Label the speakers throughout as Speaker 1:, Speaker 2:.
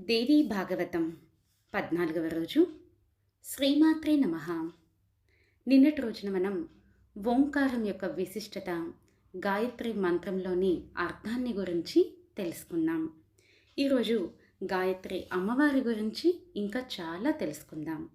Speaker 1: దేవీ భాగవతం పద్నాలుగవ రోజు. శ్రీమాత్రే నమ. నిన్నటి రోజున మనం ఓంకారం యొక్క విశిష్టత గాయత్రి మంత్రంలోని అర్థాన్ని గురించి తెలుసుకుందాం. ఈరోజు గాయత్రి అమ్మవారి గురించి ఇంకా చాలా తెలుసుకుందాం.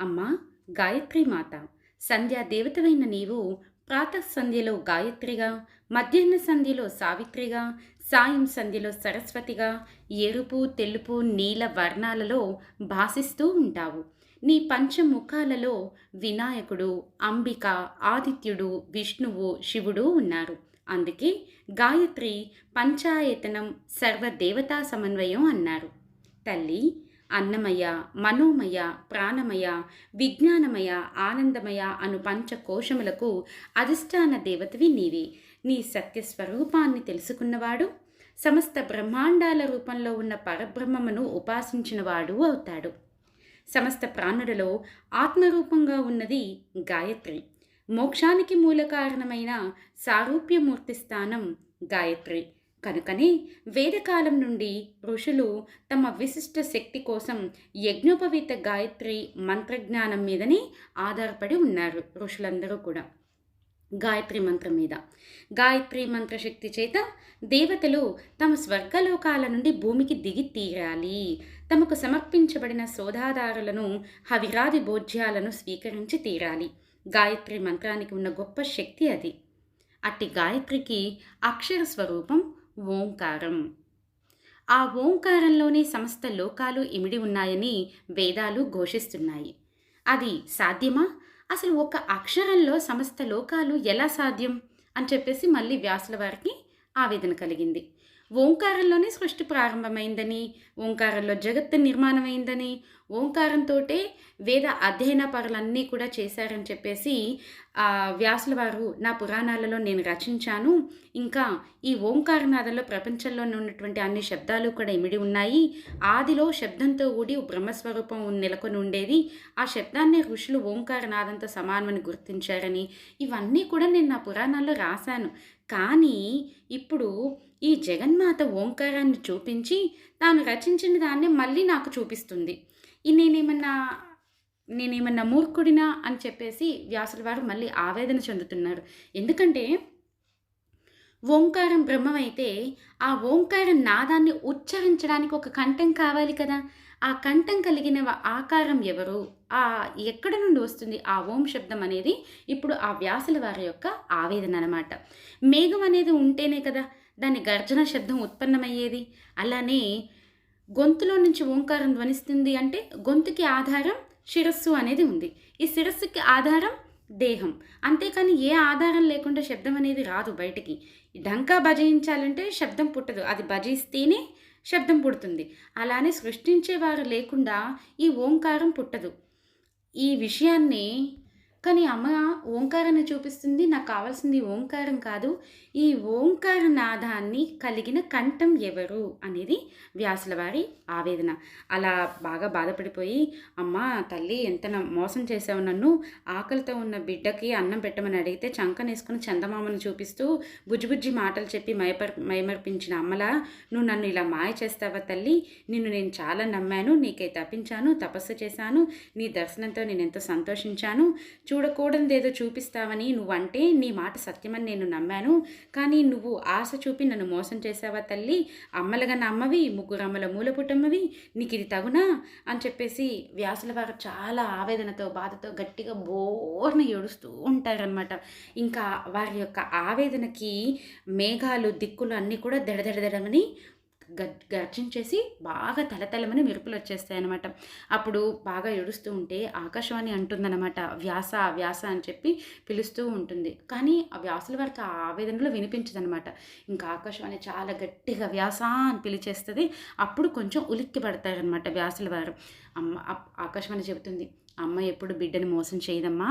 Speaker 1: అమ్మ గాయత్రి మాత సంధ్యా దేవతవైన నీవు ప్రాతః సంధ్యలో గాయత్రిగా మధ్యాహ్న సంధ్యలో సావిత్రిగా సాయం సంధ్యలో సరస్వతిగా ఎరుపు తెలుపు నీల వర్ణాలలో భాసిస్తూ ఉంటావు. నీ పంచముఖాలలో వినాయకుడు అంబిక ఆదిత్యుడు విష్ణువు శివుడు ఉన్నారు. అందుకే గాయత్రి పంచాయతనం సర్వదేవతా సమన్వయం అన్నారు. తల్లి అన్నమయ మనోమయ ప్రాణమయ విజ్ఞానమయ ఆనందమయ అను పంచకోశములకు అధిష్టాన దేవతవి నీవే. నీ సత్యస్వరూపాన్ని తెలుసుకున్నవాడు సమస్త బ్రహ్మాండాల రూపంలో ఉన్న పరబ్రహ్మమును ఉపాసించినవాడు అవుతాడు. సమస్త ప్రాణులలో ఆత్మరూపంగా ఉన్నది గాయత్రి. మోక్షానికి మూల కారణమైన సారూప్యమూర్తి స్థానం గాయత్రి. కనుకనే వేదకాలం నుండి ఋషులు తమ విశిష్ట శక్తి కోసం యజ్ఞోపవీత గాయత్రి మంత్రజ్ఞానం మీదనే ఆధారపడి ఉన్నారు ఋషులందరూ కూడా. గాయత్రి మంత్రం మీద. గాయత్రి మంత్రశక్తి చేత దేవతలు తమ స్వర్గలోకాల నుండి భూమికి దిగి తీరాలి. తమకు సమర్పించబడిన సోదాదారులను హవిరాది భోజ్యాలను స్వీకరించి తీరాలి. గాయత్రి మంత్రానికి ఉన్న గొప్ప శక్తి అది. అట్టి గాయత్రికి అక్షర స్వరూపం ఓంకారం. ఆ ఓంకారంలోనే సమస్త లోకాలు ఇమిడి ఉన్నాయని వేదాలు ఘోషిస్తున్నాయి. అది సాధ్యమా? అసలు ఒక అక్షరంలో సమస్త లోకాలు ఎలా సాధ్యం? అని చెప్పేసి మళ్ళీ వ్యాసుల వారికి ఆవేదన కలిగింది. ఓంకారంలోనే సృష్టి ప్రారంభమైందని ఓంకారంలో జగత్తు నిర్మాణమైందని ఓంకారంతో వేద అధ్యయన పరులన్నీ కూడా చేశారని చెప్పేసి వ్యాసుల వారు నా పురాణాలలో నేను రచించాను. ఇంకా ఈ ఓంకారనాథంలో ప్రపంచంలో ఉన్నటువంటి అన్ని శబ్దాలు కూడా ఇమిడి ఉన్నాయి. ఆదిలో శబ్దంతో కూడి బ్రహ్మస్వరూపం నెలకొని ఉండేది. ఆ శబ్దాన్ని ఋషులు ఓంకారనాథంతో సమానమని గుర్తించారని ఇవన్నీ కూడా నేను నా పురాణాల్లో రాశాను. కానీ ఇప్పుడు ఈ జగన్మాత ఓంకారాన్ని చూపించి తాను రచించిన దాన్ని మళ్ళీ నాకు చూపిస్తుంది. ఈ నేనేమన్నా నేనేమన్నా మూర్ఖుడినా అని చెప్పేసి వ్యాసుల వారు మళ్ళీ ఆవేదన చెందుతున్నారు. ఎందుకంటే ఓంకారం బ్రహ్మమైతే ఆ ఓంకార నాదాన్ని ఉచ్చరించడానికి ఒక కంఠం కావాలి కదా. ఆ కంఠం కలిగిన ఆకారం ఎవరు? ఆ ఎక్కడ నుండి వస్తుంది ఆ ఓం శబ్దం అనేది ఇప్పుడు ఆ వ్యాసుల వారి యొక్క ఆవేదన అనమాట మేఘం అనేది ఉంటేనే కదా దాని గర్జన శబ్దం ఉత్పన్నమయ్యేది. అలానే గొంతులో నుంచి ఓంకారం ధ్వనిస్తుంది అంటే గొంతుకి ఆధారం శిరస్సు అనేది ఉంది. ఈ శిరస్సుకి ఆధారం దేహం. అంతేకాని ఏ ఆధారం లేకుండా శబ్దం అనేది రాదు బయటికి. డంకా భజించాలంటే శబ్దం పుట్టదు. అది భజిస్తేనే శబ్దం పుడుతుంది. అలానే సృష్టించేవారు లేకుండా ఈ ఓంకారం పుట్టదు. ఈ విషయాన్ని కానీ అమ్మ ఓంకారాన్ని చూపిస్తుంది. నాకు కావాల్సింది ఓంకారం కాదు. ఈ ఓంకార నాదాన్ని కలిగిన కంఠం ఎవరు? అనేది వ్యాసుల వారి ఆవేదన. అలా బాగా బాధపడిపోయి అమ్మ తల్లి ఎంత మోసం చేసావు నన్ను. ఆకలితో ఉన్న బిడ్డకి అన్నం పెట్టమని అడిగితే చంకనేసుకుని చందమామను చూపిస్తూ బుజ్జిబుజ్జి మాటలు చెప్పి మైపర్ మైమర్పించిన అమ్మలా నువ్వు నన్ను ఇలా మాయ చేస్తావా తల్లి? నిన్ను నేను చాలా నమ్మాను. నీకై తప్పించాను తపస్సు చేశాను. నీ దర్శనంతో నేను ఎంతో సంతోషించాను. చూడకూడనిదేదో చూపిస్తావని నువ్వంటే నీ మాట సత్యమని నేను నమ్మాను. కానీ నువ్వు ఆశ చూపి నన్ను మోసం చేసావా తల్లి? అమ్మలుగా నమ్మవి ముగ్గురు అమ్మల మూలపుటమ్మవి నీకు ఇది తగునా? అని చెప్పేసి వ్యాసుల వారు చాలా ఆవేదనతో బాధతో గట్టిగా బోర్న ఏడుస్తూ ఉంటారనమాట ఇంకా వారి యొక్క ఆవేదనకి మేఘాలు దిక్కులు అన్నీ కూడా దడదడదడమని గర్జించేసి బాగా తలతలమని మెరుపులు వచ్చేస్తాయి అనమాట అప్పుడు బాగా ఏడుస్తూ ఉంటే ఆకాశవాణి అంటుందన్నమాట వ్యాస వ్యాస అని చెప్పి పిలుస్తూ ఉంటుంది. కానీ ఆ వ్యాసుల వారికి ఆ ఆవేదనలో వినిపించదనమాట ఇంకా ఆకాశవాణి చాలా గట్టిగా వ్యాస అని పిలిచేస్తుంది. అప్పుడు కొంచెం ఉలిక్కి పడతారనమాట వ్యాసుల వారు. అమ్మ ఆకాశవాణి చెబుతుంది అమ్మ ఎప్పుడు బిడ్డని మోసం చేయదమ్మా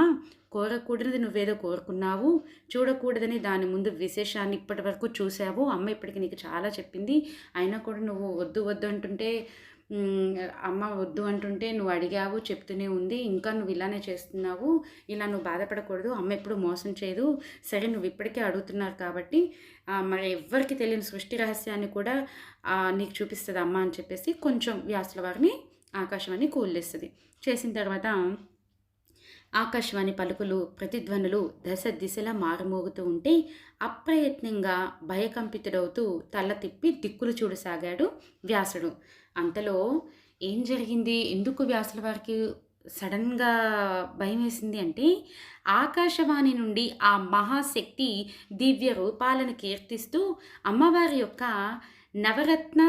Speaker 1: కోరకూడనిది నువ్వేదో కోరుకున్నావు చూడకూడదని దాని ముందు విశేషాన్ని ఇప్పటి వరకు చూసావు అమ్మ ఇప్పటికి నీకు చాలా చెప్పింది అయినా కూడా నువ్వు వద్దు వద్దు అంటుంటే అమ్మ వద్దు అంటుంటే నువ్వు అడిగావు చెప్తూనే ఉంది. ఇంకా నువ్వు ఇలానే చేస్తున్నావు. ఇలా నువ్వు బాధపడకూడదు. అమ్మ ఎప్పుడు మోసం చేయదు. సరే నువ్వు ఇప్పటికే అడుగుతున్నారు కాబట్టి మరి ఎవ్వరికి తెలియని సృష్టి రహస్యాన్ని కూడా నీకు చూపిస్తుంది అమ్మ" అని చెప్పేసి కొంచెం వ్యాసుల వారిని ఆకాశవాణి కూల్ చేసిన తర్వాత ఆకాశవాణి పలుకులు, ప్రతిధ్వనులు దశ దిశలా మారుమోగుతూ ఉంటే అప్రయత్నంగా భయకంపితుడవుతూ తల తిప్పి దిక్కులు చూడసాగాడు వ్యాసుడు. అంతలో ఏం జరిగింది? ఎందుకు వ్యాసుల వారికి సడన్‌గా భయమేసింది అంటే, ఆకాశవాణి నుండి ఆ మహాశక్తి దివ్య రూపాలను కీర్తిస్తూ అమ్మవారి యొక్క నవరత్న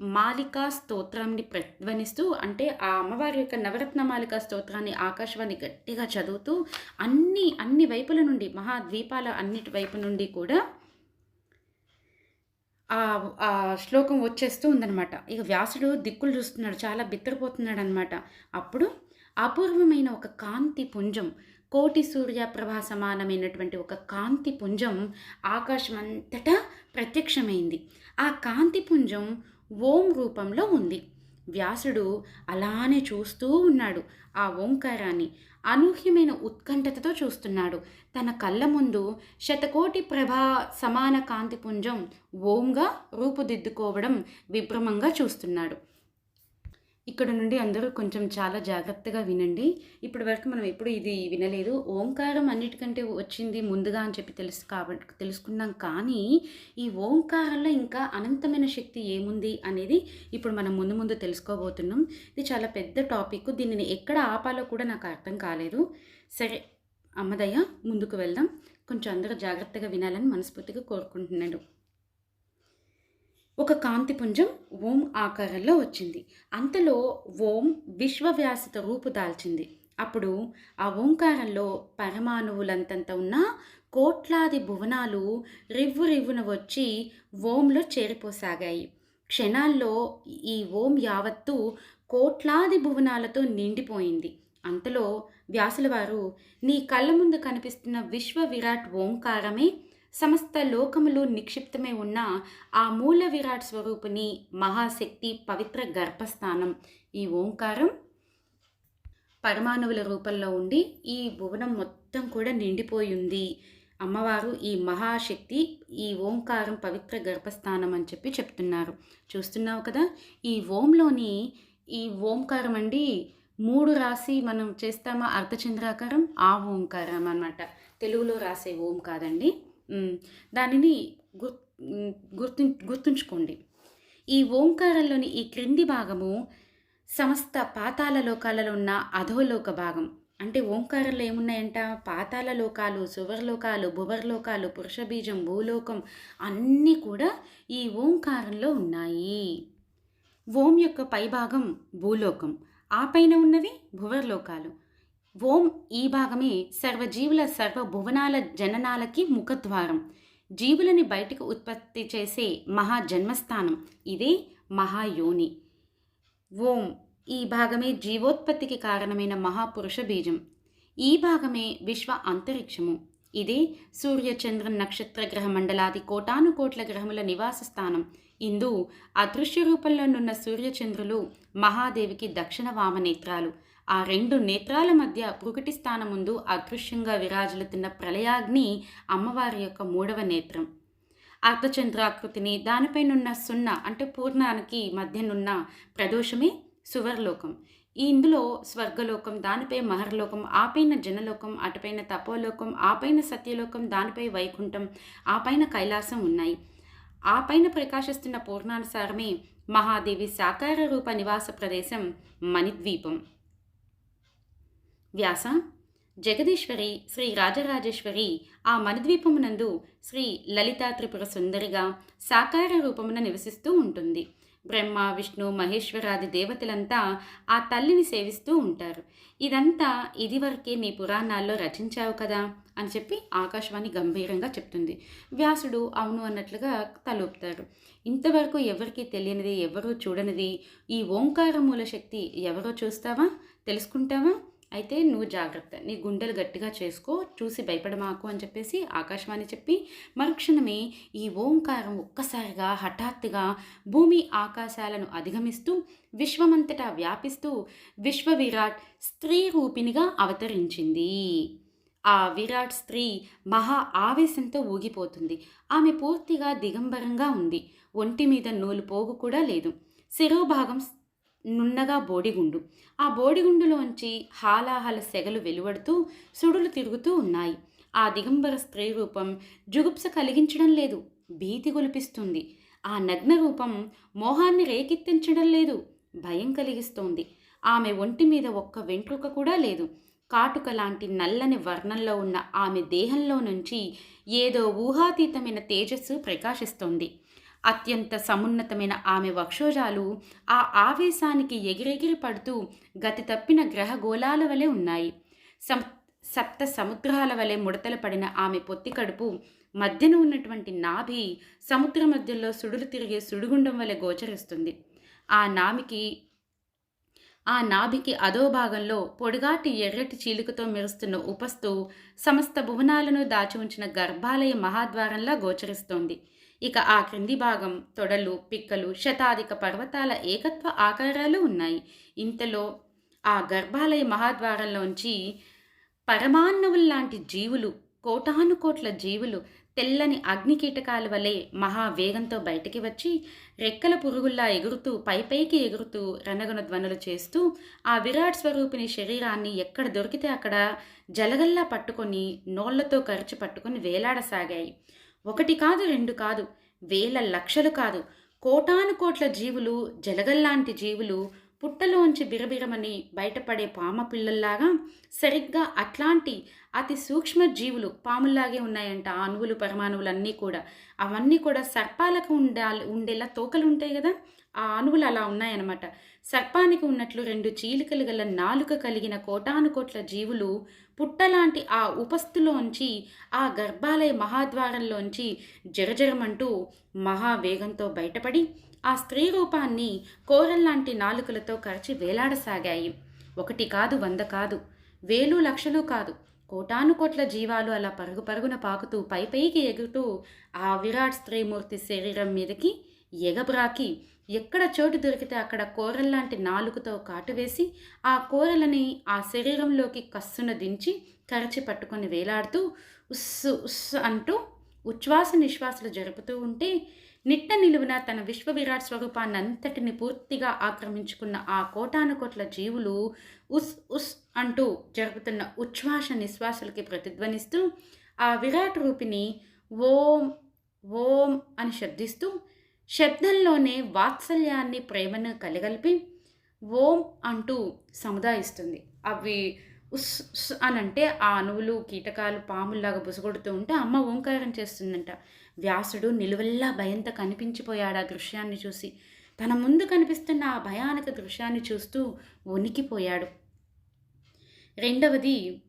Speaker 1: మాలికా స్తోత్రాన్ని ప్రధ్వనిస్తూ అంటే ఆ అమ్మవారి యొక్క నవరత్న మాలికా స్తోత్రాన్ని ఆకాశవాణి గట్టిగా చదువుతూ అన్ని అన్ని వైపుల నుండి మహాద్వీపాల అన్నిటి వైపు నుండి కూడా ఆ శ్లోకం వచ్చేస్తూ ఉందనమాట. ఇక వ్యాసుడు దిక్కులు చూస్తున్నాడు. చాలా బిత్తరపోతున్నాడనమాట. అప్పుడు అపూర్వమైన ఒక కాంతి పుంజం, కోటి సూర్యప్రభ సమానమైనటువంటి ఒక కాంతి పుంజం ఆకాశమంతటా ప్రత్యక్షమైంది. ఆ కాంతి పుంజం ఓం రూపంలో ఉంది. వ్యాసుడు అలానే చూస్తూ ఉన్నాడు. ఆ ఓంకారాన్ని అనూహ్యమైన ఉత్కంఠతతో చూస్తున్నాడు. తన కళ్ళ ముందు శతకోటి ప్రభా సమాన కాంతిపుంజం ఓంగా రూపుదిద్దుకోవడం విభ్రమంగా చూస్తున్నాడు. ఇక్కడ నుండి అందరూ కొంచెం చాలా జాగ్రత్తగా వినండి. ఇప్పటి వరకు మనం ఎప్పుడు ఇది వినలేదు. ఓంకారం అన్నిటికంటే వచ్చింది ముందుగా అని చెప్పి తెలుసు కాబట్టి తెలుసుకున్నాం. కానీ ఈ ఓంకారంలో ఇంకా అనంతమైన శక్తి ఏముంది అనేది ఇప్పుడు మనం ముందు ముందు తెలుసుకోబోతున్నాం. ఇది చాలా పెద్ద టాపిక్. దీనిని ఎక్కడ ఆపాలో కూడా నాకు అర్థం కాలేదు. సరే అమ్మదయ్య ముందుకు వెళ్దాం. కొంచెం అందరూ జాగ్రత్తగా వినాలని మనస్ఫూర్తిగా కోరుకుంటున్నాడు ఒక కాంతిపుంజం ఓం ఆకారంలో వచ్చింది. అంతలో ఓం విశ్వవ్యాసిత రూపు దాల్చింది. అప్పుడు ఆ ఓంకారంలో పరమాణువులంతంత ఉన్న కోట్లాది భువనాలు రివ్వు రివ్వున వచ్చి ఓంలో చేరిపోసాగాయి. క్షణాల్లో ఈ ఓం యావత్తు కోట్లాది భువనాలతో నిండిపోయింది. అంతలో వ్యాసుల వారు నీ కళ్ళ ముందు కనిపిస్తున్న విశ్వ విరాట్ ఓంకారమే సమస్త లోకములు నిక్షిప్తమై ఉన్న ఆ మూల విరాట్ స్వరూపిణి మహాశక్తి పవిత్ర గర్భస్థానం. ఈ ఓంకారం పరమాణువుల రూపంలో ఉండి ఈ భువనం మొత్తం కూడా నిండిపోయింది అమ్మవారు ఈ మహాశక్తి ఈ ఓంకారం పవిత్ర గర్భస్థానం అని చెప్పి చెప్తున్నారు. చూస్తున్నావు కదా! ఈ ఓంలోని ఈ ఓంకారం అండి మూడు రాసి మనం చేస్తామా అర్ధచంద్రాకారం ఆ ఓంకారం అనమాట. తెలుగులో రాసే ఓం కాదండి. దానిని గుర్ గుర్తుం గుర్తుంచుకోండి. ఈ ఓంకారంలోని ఈ క్రింది భాగము సమస్త పాతాల లోకాలలో ఉన్న అధోలోక భాగం. అంటే ఓంకారంలో ఏమున్నాయంట? పాతాల లోకాలు, సువర్లోకాలు, భువర్లోకాలు, పురుషబీజం, భూలోకం అన్నీ కూడా ఈ ఓంకారంలో ఉన్నాయి. ఓం యొక్క పైభాగం భూలోకం. ఆ పైన ఉన్నవి భువర్లోకాలు. ఓం ఈ భాగమే సర్వజీవుల సర్వ భువనాల జననాలకి ముఖద్వారం. జీవులని బయటకు ఉత్పత్తి చేసే మహా జన్మస్థానం. ఇదే మహాయోని. ఓం ఈ భాగమే జీవోత్పత్తికి కారణమైన మహాపురుష బీజం. ఈ భాగమే విశ్వ అంతరిక్షము. ఇదే సూర్యచంద్ర నక్షత్ర గ్రహ మండలాది కోటానుకోట్ల గ్రహముల నివాస స్థానం. ఇందు అదృశ్య రూపంలోనున్న సూర్యచంద్రులు మహాదేవికి దక్షిణ వామనేత్రాలు ఆ రెండు నేత్రాల మధ్య భృకుటి స్థానముందు అదృశ్యంగా విరాజులుతున్న ప్రళయాగ్ని అమ్మవారి యొక్క మూడవ నేత్రం. అర్ధచంద్రాకృతిని దానిపైనున్న సున్న అంటే పూర్ణానికి మధ్యనున్న ప్రదోషమే సువర్లోకం. ఇందులో స్వర్గలోకం, దానిపై మహర్లోకం, ఆపైన జనలోకం, అటుపైన తపోలోకం, ఆపైన సత్యలోకం, దానిపై వైకుంఠం, ఆపైన కైలాసం ఉన్నాయి. ఆ పైన ప్రకాశిస్తున్న పూర్ణానుసారమే మహాదేవి సాకార రూప నివాస ప్రదేశం మణిద్వీపం. వ్యాస జగదీశ్వరి శ్రీ రాజరాజేశ్వరి ఆ మణిద్వీపమునందు శ్రీ లలితా త్రిపుర సుందరిగా సాకార రూపమున నివసిస్తూ ఉంటుంది. బ్రహ్మ, విష్ణు, మహేశ్వరాది దేవతలంతా ఆ తల్లిని సేవిస్తూ ఉంటారు. ఇదంతా ఇదివరకే నీ పురాణాల్లో రచించావు కదా అని చెప్పి ఆకాశవాణి గంభీరంగా చెప్తుంది. వ్యాసుడు అవును అన్నట్లుగా తలూపుతారు ఇంతవరకు ఎవరికి తెలియనిది, ఎవరూ చూడనిది ఈ ఓంకార మూల శక్తి ఎవరో చూస్తావా? తెలుసుకుంటావా? అయితే నువ్వు జాగ్రత్త నీ గుండెలు గట్టిగా చేసుకో చూసి భయపడమాకు అని చెప్పేసి ఆకాశవాణి చెప్పి మరుక్షణమే ఈ ఓంకారం ఒక్కసారిగా హఠాత్తుగా భూమి ఆకాశాలను అధిగమిస్తూ విశ్వమంతటా వ్యాపిస్తూ విశ్వ విరాట్ స్త్రీ రూపిణిగా అవతరించింది. ఆ విరాట్ స్త్రీ మహా ఆవేశంతో ఊగిపోతుంది. ఆమె పూర్తిగా దిగంబరంగా ఉంది. ఒంటి మీద నూలు పోగు కూడా లేదు. శిరోభాగం నున్నగా బోడిగుండు. ఆ బోడిగుండులోంచి హాలాహల సెగలు వెలువడుతూ సుడులు తిరుగుతూ ఉన్నాయి. ఆ దిగంబర స్త్రీ రూపం జుగుప్స కలిగించడం లేదు. భీతి గొలిపిస్తుంది ఆ నగ్న రూపం మోహాన్ని రేకెత్తించడం లేదు. భయం కలిగిస్తోంది. ఆమె ఒంటి మీద ఒక్క వెంట్రుక కూడా లేదు. కాటుక లాంటి నల్లని వర్ణంలో ఉన్న ఆమె దేహంలో నుంచి ఏదో ఊహాతీతమైన తేజస్సు ప్రకాశిస్తోంది. అత్యంత సమున్నతమైన ఆమె వక్షోజాలు ఆ ఆవేశానికి ఎగిరెగిరి పడుతూ గతి తప్పిన గ్రహగోళాల వలె ఉన్నాయి. సం సప్త సముద్రాల వలె ముడతలు పడిన ఆమె పొత్తి కడుపు మధ్యన ఉన్నటువంటి నాభి సముద్ర మధ్యలో సుడులు తిరిగే సుడిగుండం వలె గోచరిస్తుంది. ఆ నామికి ఆ నాభికి అదో భాగంలో పొడిగాటి ఎర్రటి చీలికతో మెరుస్తున్న ఉపస్తు సమస్త భువనాలను దాచి ఉంచిన గర్భాలయ మహాద్వారంలా గోచరిస్తోంది. ఇక ఆ క్రింది భాగం తొడలు పిక్కలు శతాధిక పర్వతాల ఏకత్వ ఆకారాలు ఉన్నాయి. ఇంతలో ఆ గర్భాలయ మహాద్వారంలోంచి పరమాన్నవుల్లాంటి జీవులు కోటాను కోట్ల జీవులు తెల్లని అగ్ని కీటకాల వలె మహావేగంతో బయటికి వచ్చి రెక్కల పురుగుల్లా ఎగురుతూ పైపైకి ఎగురుతూ రణగన ధ్వనులు చేస్తూ ఆ విరాట్ స్వరూపిణి శరీరాన్ని ఎక్కడ దొరికితే అక్కడ జలగల్లా పట్టుకొని నోళ్ళతో కరిచి పట్టుకొని వేలాడసాగాయి. ఒకటి కాదు రెండు కాదు వేల లక్షలు కాదు. కోటాను కోట్ల జీవులు జలగల్లాంటి జీవులు పుట్టలోంచి బిరబిరమని బయటపడే పామ పిల్లల్లాగా సరిగ్గా అట్లాంటి అతి సూక్ష్మ జీవులు పాముల్లాగే ఉన్నాయంట ఆ అణువులు పరమాణువులు అన్నీ కూడా. అవన్నీ కూడా సర్పాలకు ఉండాలి ఉండేలా తోకలు ఉంటాయి కదా. ఆ అణువులు అలా ఉన్నాయన్నమాట. సర్పానికి ఉన్నట్లు రెండు చీలికలు గల నాలుక కలిగిన కోటానుకోట్ల జీవులు పుట్టలాంటి ఆ ఉపస్థులోంచి ఆ గర్భాలయ మహాద్వారంలోంచి జరజరమంటూ మహావేగంతో బయటపడి ఆ స్త్రీ రూపాన్ని కోరల్లాంటి నాలుకలతో కరచి వేలాడసాగాయి. ఒకటి కాదు వంద కాదు వేలు లక్షలు కాదు. కోటానుకోట్ల జీవాలు అలా పరుగు పరుగున పాకుతూ పై పైకి ఎగురుతూ ఆ విరాట్ స్త్రీమూర్తి శరీరం మీదకి ఎగబ్రాకి ఎక్కడ చోటు దొరికితే అక్కడ కూరల్లాంటి నాలుగుతో కాటువేసి ఆ కూరలని ఆ శరీరంలోకి కస్సున దించి కరచి పట్టుకొని వేలాడుతూ ఉస్సు ఉస్సు అంటూ ఉచ్ఛ్వాస నిశ్వాసలు జరుపుతూ ఉంటే నిట్ట నిలువున తన విశ్వ విరాట్ స్వరూపాన్ని అంతటిని పూర్తిగా ఆక్రమించుకున్న ఆ కోటానుకోట్ల జీవులు ఉస్ ఉస్ అంటూ జరుపుతున్న ఉచ్ఛ్వాస నిశ్వాసలకి ప్రతిధ్వనిస్తూ ఆ విరాట్ రూపిని ఓం ఓం అని శబ్దిస్తూ శబ్దంలోనే వాత్సల్యాన్ని ప్రేమను కలగలిపి ఓం అంటూ సముదాయిస్తుంది. అవి ఉస్ అని అంటే ఆ అణువులు కీటకాలు పాముల్లాగా బుసగొడుతూ ఉంటే అమ్మ ఓంకారం చేస్తుందంట. వ్యాసుడు నిలువెల్లా భయంతో కనిపించిపోయాడు ఆ దృశ్యాన్ని చూసి. తన ముందు కనిపిస్తున్న ఆ భయానక దృశ్యాన్ని చూస్తూ వణికిపోయాడు. రెండవది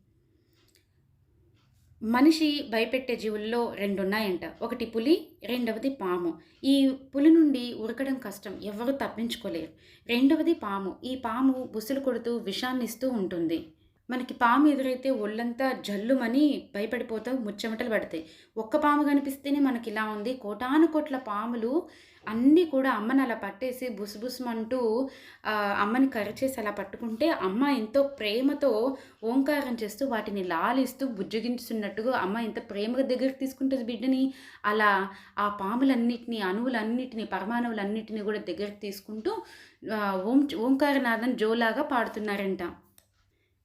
Speaker 1: మనిషి భయపెట్టే జీవుల్లో రెండు ఉన్నాయంట ఒకటి పులి రెండవది పాము. ఈ పులి నుండి ఉరకడం కష్టం ఎవరు తప్పించుకోలేరు. రెండవది పాము. ఈ పాము బుసులు కొడుతూ విషాన్ని ఇస్తూ ఉంటుంది. మనకి పాము ఎదురైతే ఒళ్ళంతా జల్లుమని భయపడిపోతావు ముచ్చమటలు పడతాయి. ఒక్క పాము కనిపిస్తేనే మనకి ఇలా ఉంది. కోటాను కోట్ల పాములు అన్నీ కూడా అమ్మని అలా పట్టేసి బుసుబుసుమంటూ అమ్మని కరిచేసి అలా పట్టుకుంటే అమ్మ ఎంతో ప్రేమతో ఓంకారం చేస్తూ వాటిని లాలిస్తూ బుజ్జగించుతున్నట్టుగా అమ్మ ఎంత ప్రేమగా దగ్గరికి తీసుకుంటుంది బిడ్డని. అలా ఆ పాములన్నిటిని అణువులన్నిటిని పరమాణువులన్నిటిని కూడా దగ్గరికి తీసుకుంటూ ఓం ఓంకారనాథన్ జోలాగా పాడుతున్నారంట.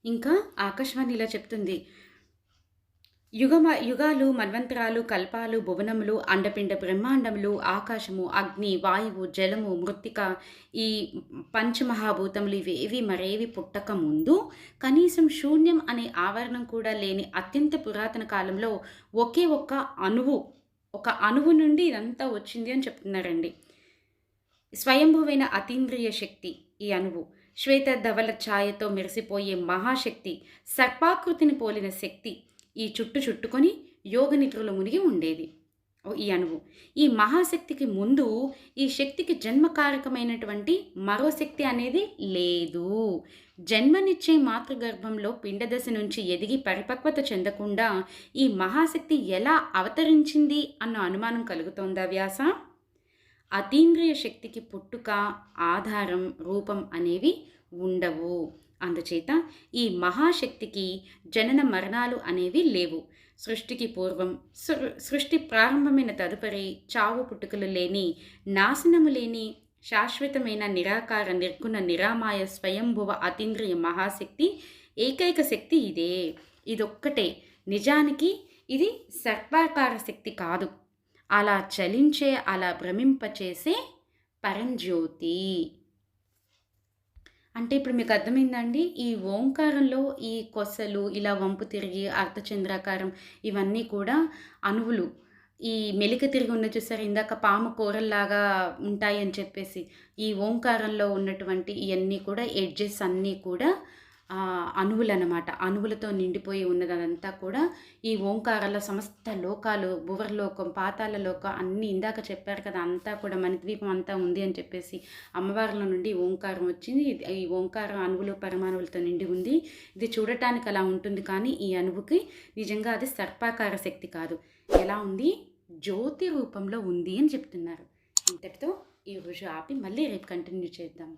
Speaker 1: ఇంకా ఆకాశవాణి ఇలా చెప్తుంది యుగమ యుగాలు మన్వంతరాలు కల్పాలు భువనములు అండపిండ బ్రహ్మాండములు ఆకాశము అగ్ని వాయువు జలము మృత్తిక ఈ పంచమహాభూతములు ఇవేవి మరేవి పుట్టక ముందు కనీసం శూన్యం అనే ఆవరణం కూడా లేని అత్యంత పురాతన కాలంలో ఒకే ఒక్క అణువు ఒక అణువు నుండి ఇదంతా వచ్చింది అని చెప్తున్నారండి. స్వయంభువైన అతీంద్రియ శక్తి ఈ అణువు. శ్వేత ధవల ఛాయతో మెరిసిపోయే మహాశక్తి సర్పాకృతిని పోలిన శక్తి ఈ చుట్టు చుట్టుకొని యోగ నిద్రలో మునిగి ఉండేది. ఓ ఈ అణువు. ఈ మహాశక్తికి ముందు ఈ శక్తికి జన్మకారకమైనటువంటి మరో శక్తి అనేది లేదు. జన్మనిచ్చే మాతృగర్భంలో పిండదశ నుంచి ఎదిగి పరిపక్వత చెందకుండా ఈ మహాశక్తి ఎలా అవతరించింది అన్న అనుమానం కలుగుతోందా వ్యాస? అతీంద్రియ శక్తికి పుట్టుక ఆధారం రూపం అనేవి ఉండవు. అందుచేత ఈ మహాశక్తికి జనన మరణాలు అనేవి లేవు. సృష్టికి పూర్వం సృష్టి ప్రారంభమైన తదుపరి చావు పుట్టుకలు లేని నాశనము లేని శాశ్వతమైన నిరాకార నిర్గుణ నిరామాయ స్వయంభువ అతీంద్రియ మహాశక్తి ఏకైక శక్తి ఇదే. ఇదొక్కటే. నిజానికి ఇది సర్వాకార శక్తి కాదు. అలా చలించే అలా భ్రమింపచేసే పరంజ్యోతి. అంటే ఇప్పుడు మీకు అర్థమైందండి? ఈ ఓంకారంలో ఈ కొసలు ఇలా వంపు తిరిగి అర్ధచంద్రాకారం ఇవన్నీ కూడా అణువులు. ఈ మెలిక తిరిగి ఉన్న చూసారు? ఇందాక పాము కూరల్లాగా ఉంటాయి అని చెప్పేసి. ఈ ఓంకారంలో ఉన్నటువంటి ఇవన్నీ కూడా ఎడ్జెస్ అన్నీ కూడా అణువులు అనమాట అణువులతో నిండిపోయి ఉన్నదంతా కూడా ఈ ఓంకారాల సమస్త లోకాలు భువర్లోకం పాతాల లోకం అన్ని ఇందాక చెప్పారు కదా అంతా కూడా మణిద్వీపం అంతా ఉంది అని చెప్పేసి అమ్మవారిలో నుండి ఓంకారం వచ్చింది. ఈ ఓంకారం అణువులు పరమాణువులతో నిండి ఉంది. ఇది చూడటానికి అలా ఉంటుంది కానీ ఈ అణువుకి నిజంగా అది సర్పాకార శక్తి కాదు. ఎలా ఉంది? జ్యోతి రూపంలో ఉంది అని చెప్తున్నారు. ఇంతటితో ఈ రోజు ఆపి మళ్ళీ రేపు కంటిన్యూ చేద్దాం.